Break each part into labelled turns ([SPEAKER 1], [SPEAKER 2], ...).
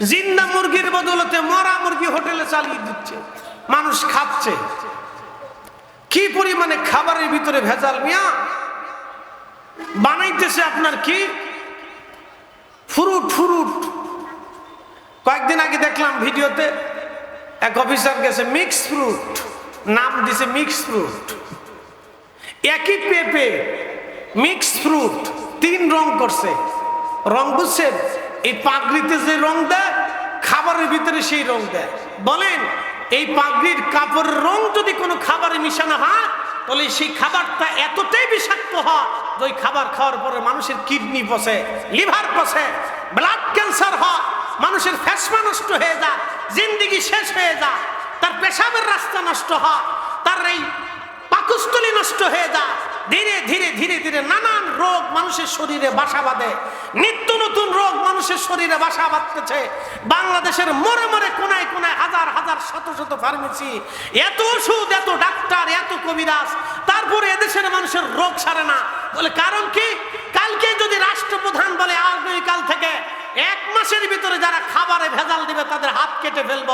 [SPEAKER 1] জিন্দা মুরগির বদলতে মরা মুরগি হোটেলে চালিয়ে দিচ্ছে। মানুষ খাচ্ছে। কি পরিমাণে খাবারের ভিতরে ভেজাল মিয়া? বানাইতেছে আপনার কি? Fruit fruit. কয়েকদিন আগে দেখলাম ভিডিওতে এক অফিসার গেছে মিক্স ফ্রুট। নাম দিছে মিক্স ফ্রুট। একই পেঁপে মিক্স ফ্রুট, তিন রং করছে। রং বুঝছেন? এই পাগড়িতে যে রং দেয়, খাবারের ভিতরে সেই রং দেয়। বলেন, এই পাগড়ির কাপড়ের রং যদি কোনো খাবারে মিশানো হয়, তাহলে সেই খাবারটা এতটাই বিষাক্ত হয় ওই খাবার খাওয়ার পরে মানুষের কিডনি পচে, লিভার পচে, ব্লাড ক্যান্সার হয়, মানুষের ফ্যাসমা নষ্ট হয়ে যায়, জিন্দিগি শেষ হয়ে যায়, তার পেশাবের রাস্তা নষ্ট হয়, তার এই পাকস্থলী নষ্ট হয়ে যায় ধীরে ধীরে ধীরে ধীরে নানান রোগ মানুষের শরীরে বাসা বাঁধে। নিত্য নতুন রোগ মানুষের শরীরে বাসা বাঁধতেছে। বাংলাদেশের মোড়ে মোড়ে কোনায় কোনায় হাজার হাজার, শত শত ফার্মেসি, এত ওষুধ, এত ডাক্তার, এত কবিরাজ, তারপরে এদেশের মানুষের রোগ সারে না। বলে কারণ কি? কালকে যদি রাষ্ট্রপ্রধান বলে আগামীকাল থেকে এক মাসের ভিতরে যারা খাবারে ভেজাল দিবে, তাদের হাত কেটে ফেলব।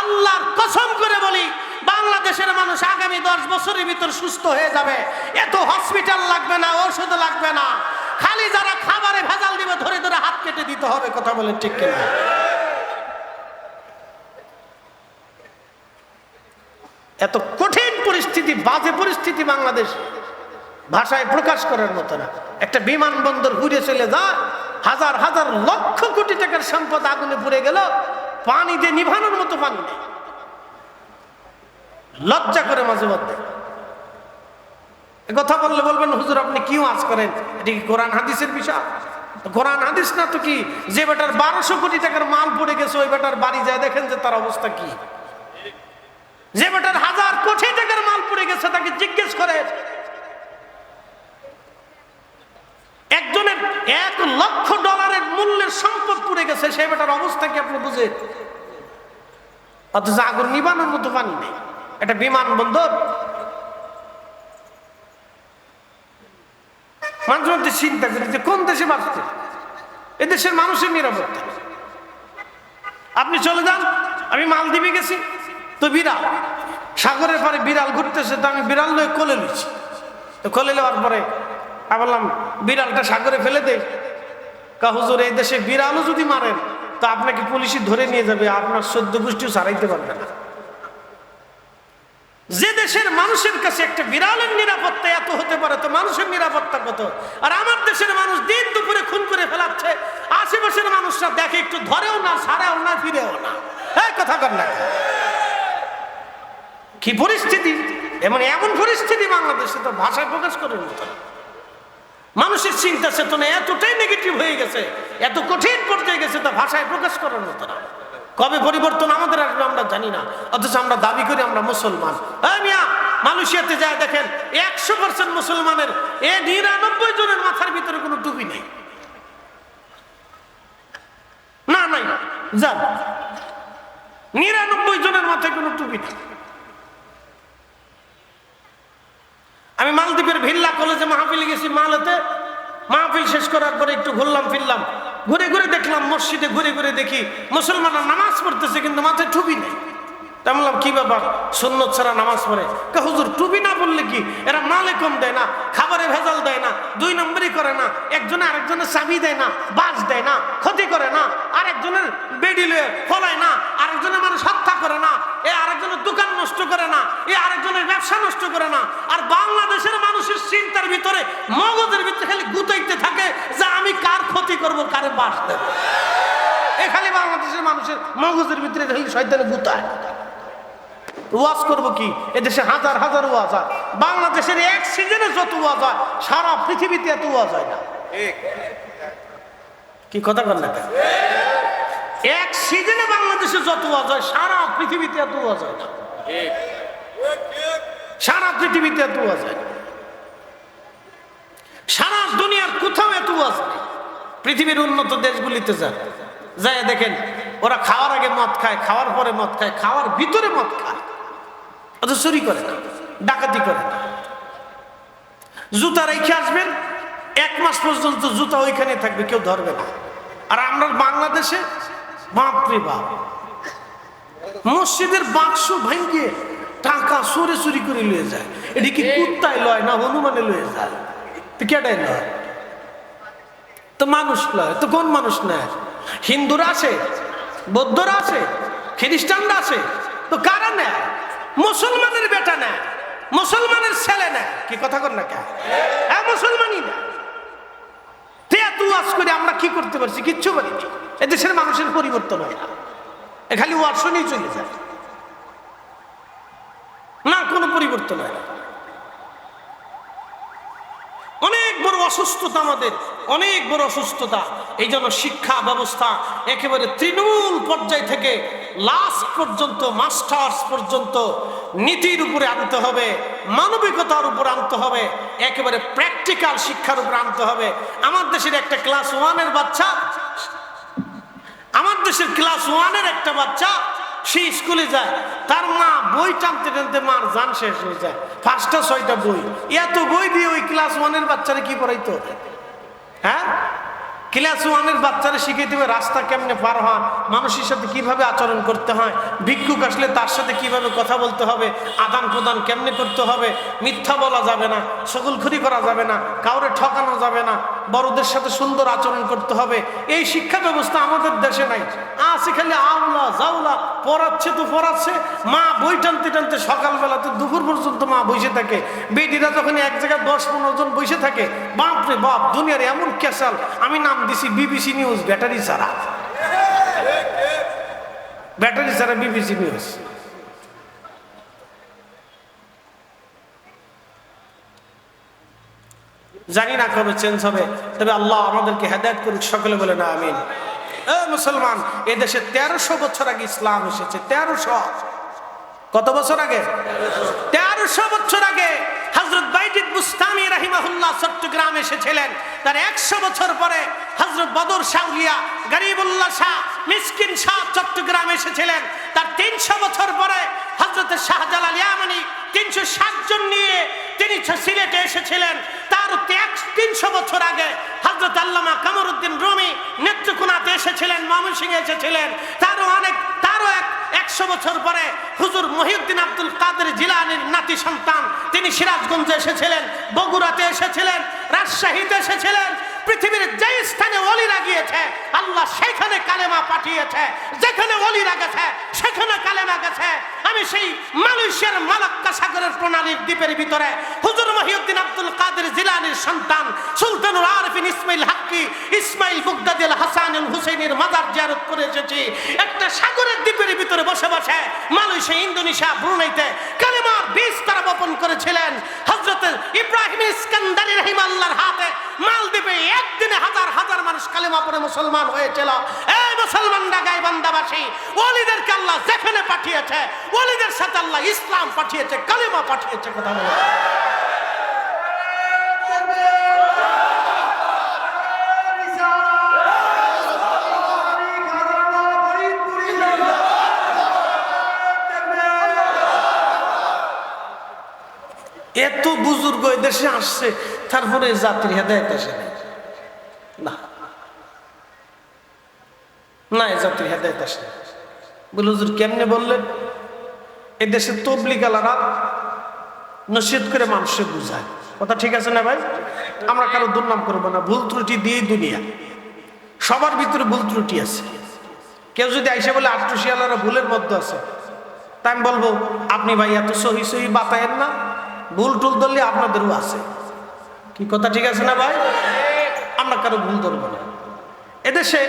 [SPEAKER 1] আল্লাহর কসম করে বলি, বাংলাদেশের মানুষ আগামী দশ বছরের ভিতর সুস্থ হয়ে যাবে। এত হসপিটাল লাগবে না ওষুধ লাগবে না। খালি যারা খাবারে ভেজাল দিবে, ধরে ধরে হাত কেটে দিতে হবে, কথা বলেন ঠিক কিনা? এত কঠিন পরিস্থিতি, বাজে পরিস্থিতি বাংলাদেশ ভাষায় প্রকাশ করার মতো না। একটা বিমানবন্দর ঘুরে চলে যা হাজার হাজার লক্ষ কোটি টাকার সম্পদ আগুনে পুড়ে গেল, পানি দিয়ে নিভানোর মতো পানি নেই। লজ্জা করে মাঝে মধ্যে। কথা বললে বলবেন, হুজুর, আপনি কি আজ করেন? এটা কি কোরআন হাদিসের বিষয়? কোরআন হাদিস না তো কি, যে বেটার বারোশো কোটি টাকার মাল পড়ে গেছে, ওই বেটার বাড়ি যায় দেখেন যে তার অবস্থা কি। যে বেটার হাজার কোটি টাকার মাল পড়ে গেছে, তাকে জিজ্ঞেস করে একজনের এক লক্ষ ডলারের মূল্যের সম্পদ পুড়ে গেছে, সেই বেটার অবস্থা কি আপনি বুঝেন অথচ আগুন নিবানোর মতো পানি নেই। একটা বিমানবন্দর। মাঝে মধ্যে চিন্তা করি যে কোন দেশে বাঁচতে? এদেশের মানুষের নিরাপত্তা। আপনি চলে যান, আমি মালদ্বীপে গেছি। তো বিড়াল, সাগরের পরে বিড়াল ঘুরতেছে, তো আমি বিড়াল নয় কোলে নিচ্ছি তো কোলে নেওয়ার পরে আমি বললাম, বিড়ালটা সাগরে ফেলে দে। কা হুজুর, এই দেশে বিড়ালও যদি মারেন তো আপনাকে পুলিশই ধরে নিয়ে যাবে আপনার সদ্য গোষ্ঠীও ছাড়াইতে পারবে না। যে দেশের মানুষের কাছে একটা বিড়ালের নিরাপত্তা এত হতে পারে, তো মানুষের নিরাপত্তা কত? আর আমার দেশের মানুষ দিন দুপুরে খুন করে ফেলাচ্ছে, আশেপাশের মানুষরা দেখে একটু ধরেও না, সারাও না, ফিরেও না। হ্যাঁ কথা কর না। কি পরিস্থিতি? এমন এমন পরিস্থিতি বাংলাদেশে তো ভাষায় প্রকাশ করার মতো। মানুষের চিন্তা চেতনা এতটাই নেগেটিভ হয়ে গেছে, এত কঠিন পর্যায়ে গেছে তা ভাষায় প্রকাশ করার মতো না। কবে পরিবর্তন আমাদের আসবে আমরা জানি না, অথচ আমরা দাবি করি আমরা মুসলমান। মালয়েশিয়াতে যায় দেখেন, একশো পার্সেন্ট মুসলমানের, এ নিরানব্বই জনের মাথার ভিতরে কোনো টুপি নেই। না, নাই, যান। নিরানব্বই জনের মাথায় কোনো টুপি নেই। আমি মালদ্বীপের ভিল্লা কলেজে মাহফিলে গেছি মালেতে। মাহফিল শেষ করার পরে একটু ঘুরলাম, ফিরলাম। ঘুরে ঘুরে দেখলাম, মসজিদে ঘুরে ঘুরে দেখি মুসলমানরা নামাজ পড়তেছে কিন্তু মাথায় টুপি নেই। আমি বললাম, কি ব্যাপার? সুন্নত ছাড়া নামাজ পড়ে? কা, হুজুর, টুপি না বললে কি? এরা মালে কম দেয় না, খাবারে ভেজাল দেয় না, দুই নম্বরই করে না, একজনে আরেকজনের চাবি দেয় না বাস দেয় না, ক্ষতি করে না, আরেকজনের বেডি লয়ে ফলায় না, আরেকজনের মানুষ হত্যা করে না, এ আরেকজনের দোকান নষ্ট করে না, এ আরেকজনের ব্যবসা নষ্ট করে না, আর বাংলাদেশের মানুষের চিন্তার ভিতরে মগজের ভিতরে খালি গুতাইতে থাকে যে আমি কার ক্ষতি করব, কারে বাস দেব? এ খালি বাংলাদেশের মানুষের মগজের ভিতরে খালি শয়তানে গুতায়। ওয়াজ করব কি? এদেশে হাজার হাজার ওয়াজ হয়। বাংলাদেশের এক সিজনে যত ওয়াজ হয় সারা পৃথিবীতে এত ওয়াজ হয় না। কি কথা বল না এক সিজনে বাংলাদেশে যত ওয়াজ হয় সারা পৃথিবীতে এত ওয়াজ হয় না। সারা পৃথিবীতে এত ওয়াজ হয় না। সারা দুনিয়ার কোথাও এত ওয়াজ নেই। পৃথিবীর উন্নত দেশগুলিতে যান। যায় দেখেন ওরা খাওয়ার আগে মদ খায় খাওয়ার পরে মদ খায় খাওয়ার ভিতরে মদ খায়। চুরি করে না ডাকাতি করে। না জুতা রেখে আসবেন, এক মাস পর্যন্ত জুতা ওইখানে থাকবে, কেউ ধরবে না। আর আমরা বাংলাদেশে, বাপরে বাপ। মসজিদের বাক্স ভাঙ্গিয়ে টাকা সরে চুরি করে লয়ে যায়। এটি কি কুত্তায় লয় না হনুমানে লয়ে যায়? তো কেটাই লয়? তো মানুষ লয়, তো কোন মানুষ নেয় হিন্দুরা আছে, বৌদ্ধরা আছে, খ্রিস্টানরা আছে, তো কারা নেয়? মুসলমানের বেটা নেয় মুসলমানের ছেলে না। কি কথা কর না কে হ্যাঁ মুসলমানই না। আমরা কি করতে পারছি? কিচ্ছু পারিনি এদেশের মানুষের পরিবর্তন হয় না। এ খালি ওয়াজ চলে যায়। না, কোনো পরিবর্তন হয় না। অনেক বড় অসুস্থতা আমাদের। অনেক বড় অসুস্থতা। এই জন্য শিক্ষা ব্যবস্থা একেবারে তৃণমূল পর্যায় থেকে লাস্ট পর্যন্ত মাস্টার্স পর্যন্ত নীতির উপরে আনতে হবে, মানবিকতার উপর আনতে হবে, একেবারে প্র্যাকটিক্যাল শিক্ষার উপর আনতে হবে। আমার দেশের একটা ক্লাস ওয়ানের বাচ্চা, আমার দেশের ক্লাস ওয়ানের একটা বাচ্চা, সে স্কুলে যায়, তার মা বই টানতে টানতে মার জান শেষ হয়ে যায়। পাঁচটা, ছয়টা বই। এত বই দিয়ে ওই ক্লাস ওয়ানের বাচ্চারা কি পড়াইতো? হ্যাঁ? ক্লাস ওয়ানের বাচ্চারা শিখিয়ে দেবে রাস্তা কেমনে পার হয় মানুষের সাথে কীভাবে আচরণ করতে হয়, ভিক্ষুক আসলে তার সাথে কীভাবে কথা বলতে হবে, আদান প্রদান কেমনে করতে হবে, মিথ্যা বলা যাবে না সকলখুরি করা যাবে না, কাউরে ঠকানো যাবে না। বড়দের সাথে সুন্দর আচরণ করতে হবে। এই শিক্ষা ব্যবস্থা আমাদের দেশে নাই। আছে খালি আমলা জাউলা পড়াচ্ছে তো পড়াচ্ছে, মা বই টানতে টানতে সকালবেলাতে দুপুর পর্যন্ত মা বসে থাকে। বেটিরা যখন এক জায়গায় দশ পনেরো জন বসে থাকে বাপরে বাপ, দুনিয়ার এমন ক্যাসাল, আমি নাম দিছি বিবিসি নিউজ, ব্যাটারি ছাড়া। ব্যাটারি ছাড়া বিবিসি নিউজ। জানি না কবে চেঞ্জ হবে, তবে আল্লাহ আমাদেরকে হেদায়ত করুক, সকলে বলে না, আমিন। মুসলমান, এ দেশে তেরোশো বছর আগে ইসলাম এসেছে, তেরোশো। কত বছর আগে? তেরোশো বছর আগে হজরত বাইজিদ বুস্তামি রাহিমাহুল্লাহ চট্টগ্রাম এসেছিলেন। তার একশো বছর পরে হজরত বদর শাহলিয়া গরিবুল্লাহ শাহ মিসকিন শাহ চট্টগ্রাম এসেছিলেন। তার তিনশো বছর পরে হজরত শাহজালাল ইয়ামানি তিনশো ষাট জন নিয়ে তিনি সিলেটে এসেছিলেন, তার তিনশো বছর আগে হজরত আল্লামা কামরুদ্দিন রুমি নেত্রকোনাতে এসেছিলেন ময়মনসিং এসেছিলেন। তারও অনেক, তারও এক, একশো বছর পরে হুজুর মহিউদ্দিন আব্দুল কাদের জিলানির নাতি সন্তান, তিনি সিরাজগঞ্জে এসেছিলেন, বগুড়াতে এসেছিলেন, রাজশাহীতে এসেছিলেন, পৃথিবীর যে স্থানে অলিরা গিয়েছে, আল্লাহ সেখানে কালেমা পাঠিয়েছে, যেখানে অলিরা গেছে, সেখানে কালেমা গেছে। আমি সেই মালয়েশিয়ার মালাক্কা সাগরের প্রণালীর দ্বীপের ভিতরে হুজুর মহিউদ্দিন আব্দুল কাদের জিলানির সন্তান সুলতানুল আরফিন ইসমাইল হাক্কি, ইসমাইল বুগদাদিল হাসানুল হুসেনের মাজার জিয়ারত করে এসেছি। একটা সাগরের দ্বীপের ভিতরে বসে বসে মালয়েশিয়া, ইন্দোনেশিয়া, ব্রুনাইতে কালেমার বীজ তারা বপন করেছিলেন। হজরত ইব্রাহিম ইস্কান্দারি রহিম আল্লাহর হাতে মালদ্বীপে একদিনে হাজার হাজার মানুষ কালেমা পড়ে মুসলমান হয়েছিল। মুসলমানরা গাইবান্দাবাসী ওলিদেরকে আল্লাহ যেখানে পাঠিয়েছে, ওলিদের সাথে আল্লাহ ইসলাম পাঠিয়েছে, কালেমা পাঠিয়েছে, কথা বলে এত বুজুর্গ দেশে আসছে, তারপরে জাতির হেদায়ত আসে। না না এ জাতির হেদায়ত আসে। বলে হুজুর কেমনে বললেন? এ দেশের তবলিগালারা নসিহত করে মানুষের বুঝায়। কথা ঠিক আছে না ভাই? আমরা কারও দুর্নাম করব না, ভুল ত্রুটি দিয়েই দুনিয়া। সবার ভিতরে ভুল ত্রুটি আছে। কেউ যদি আইসে বলে আট্টুশিয়ালারা ভুলের মধ্যে আছে তাই আমি বলব, আপনি ভাই এত সহি সহি বাতায়েন না। ভুল টুল ধরলে আপনাদেরও আছে। কি কথা ঠিক আছে না ভাই? আমরা কারও ভুল ধরবো না। এদেশে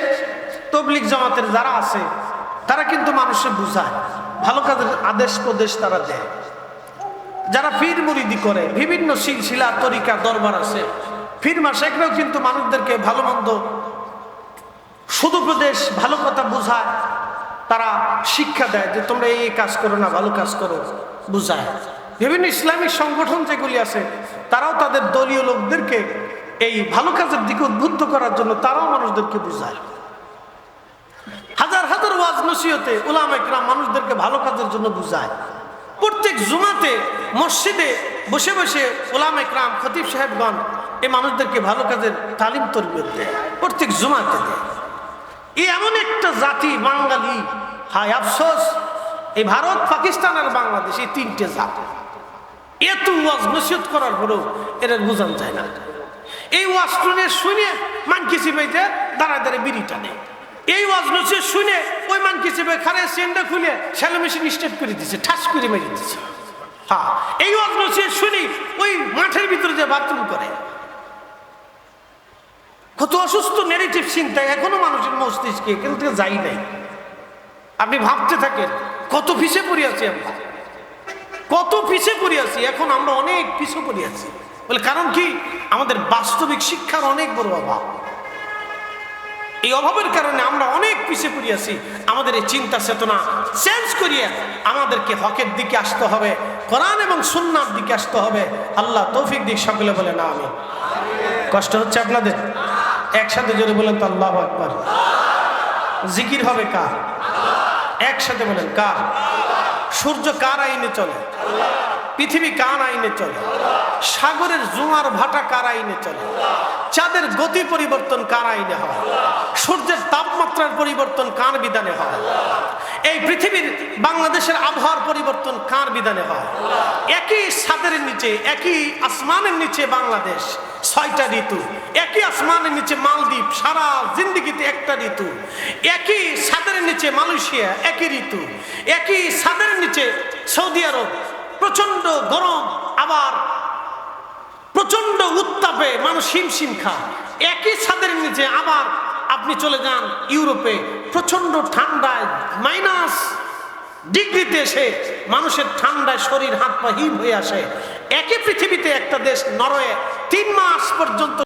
[SPEAKER 1] তবলিক জামাতের যারা আছে, তারা কিন্তু মানুষের বুঝায়। ভালো কাজের আদেশ প্রদেশ তারা দেয়। যারা ফির মুরিদি করে, বিভিন্ন সিলসিলা তরিকা দরবার আছে ফিরমা শেখরাও কিন্তু মানুষদেরকে ভালো মন্দ সুদুপদেশ ভালো কথা বোঝায়, তারা শিক্ষা দেয় যে তোমরা এই কাজ করো না, ভালো কাজ করো, বুঝায়। বিভিন্ন ইসলামিক সংগঠন যেগুলি আছে, তারাও তাদের দলীয় লোকদেরকে এই ভালো কাজের দিকে উদ্বুদ্ধ করার জন্য তারাও মানুষদেরকে বুঝায়। ওয়াজ নসিহতে উলাম একরাম মানুষদেরকে ভালো কাজের জন্য বুঝায়। প্রত্যেক জুমাতে, মসজিদে বসে বসে ওলাম একরাম খতিব সাহেবগণ এই মানুষদেরকে ভালো কাজের তালিম তরবিয়ত দেয়, প্রত্যেক জুমাতে দেয়। এই এমন একটা জাতি বাঙালি, হায় আফসোস, এই ভারত, পাকিস্তান আর বাংলাদেশ এই তিনটে জাতি। এত ওয়াজ নসিহত করার পরেও এরা বোঝান যায় না। এই ওয়াজ শুনে শুনে মানকি চিপাইতে দাঁড়ায় দাঁড়িয়ে বিড়ি টানে এই ওয়াজ নসিহত শুনে ওই মানকি চিপে খারে সেন্ডা খুলে শ্যালো মেশিন স্টেপ করে দিছে, ঠাস করে মেরে দিচ্ছে হ্যাঁ এই ওয়াজ নসিহত শুনি ওই মাঠের ভিতরে যে বাথরুম করে। কত অসুস্থ নেগেটিভ চিন্তা এখনও মানুষের মস্তিষ্কে এখান থেকে যাই নাই। আপনি ভাবতে থাকেন, কত পিছে পড়ে আছি আমরা। কত পিছে পড়ে আছি, এখন আমরা অনেক পিছে পড়ে আছি। বলে কারণ কি? আমাদের বাস্তবিক শিক্ষার অনেক বড় অভাব। এই অভাবের কারণে আমরা অনেক পিছে পড়ে আছি। আমাদের এই চিন্তা চেতনা চেঞ্জ করিয়ে আমাদেরকে হকের দিকে আসতে হবে, কোরআন এবং সুন্নার দিকে আসতে হবে। আল্লাহ তৌফিক দিক, সকলে বলে না আমি কষ্ট হচ্ছে আপনাদের? একসাথে জোরে বলেন তো আল্লাহ আকবার। জিকির হবে কার? একসাথে বলেন কার? সূর্য কার আইনে চলে? পৃথিবী কার আইনে চলে? সাগরের জোয়ার ভাটা কার আইনে চলে? চাঁদের গতি পরিবর্তন কার আইনে হয়? সূর্যের তাপমাত্রার পরিবর্তন কার বিধানে হয়? এই পৃথিবীর বাংলাদেশের আবহাওয়ার পরিবর্তন কার বিধানে হয়? একই ছাদের নিচে, একই আসমানের নিচে বাংলাদেশ ছয়টা ঋতু, একই আসমানের নিচে মালদ্বীপ, সারা জিন্দিগিতে একটা ঋতু, একই ছাদের নিচে মালয়েশিয়া একই ঋতু, একই ছাদের নিচে সৌদি আরব প্রচণ্ড গরম, আবার প্রচণ্ড উত্তাপে মানুষ হিমশিম খায়। একই ছাদের নিচে আবার আপনি চলে যান ইউরোপে প্রচণ্ড ঠান্ডায় মাইনাস ডিগ্রিতে এসে মানুষের ঠান্ডায় শরীর, হাত পা হিম হয়ে আসে। একই পৃথিবীতে একটা দেশ, নরওয়ে, তিন মাস পর্যন্ত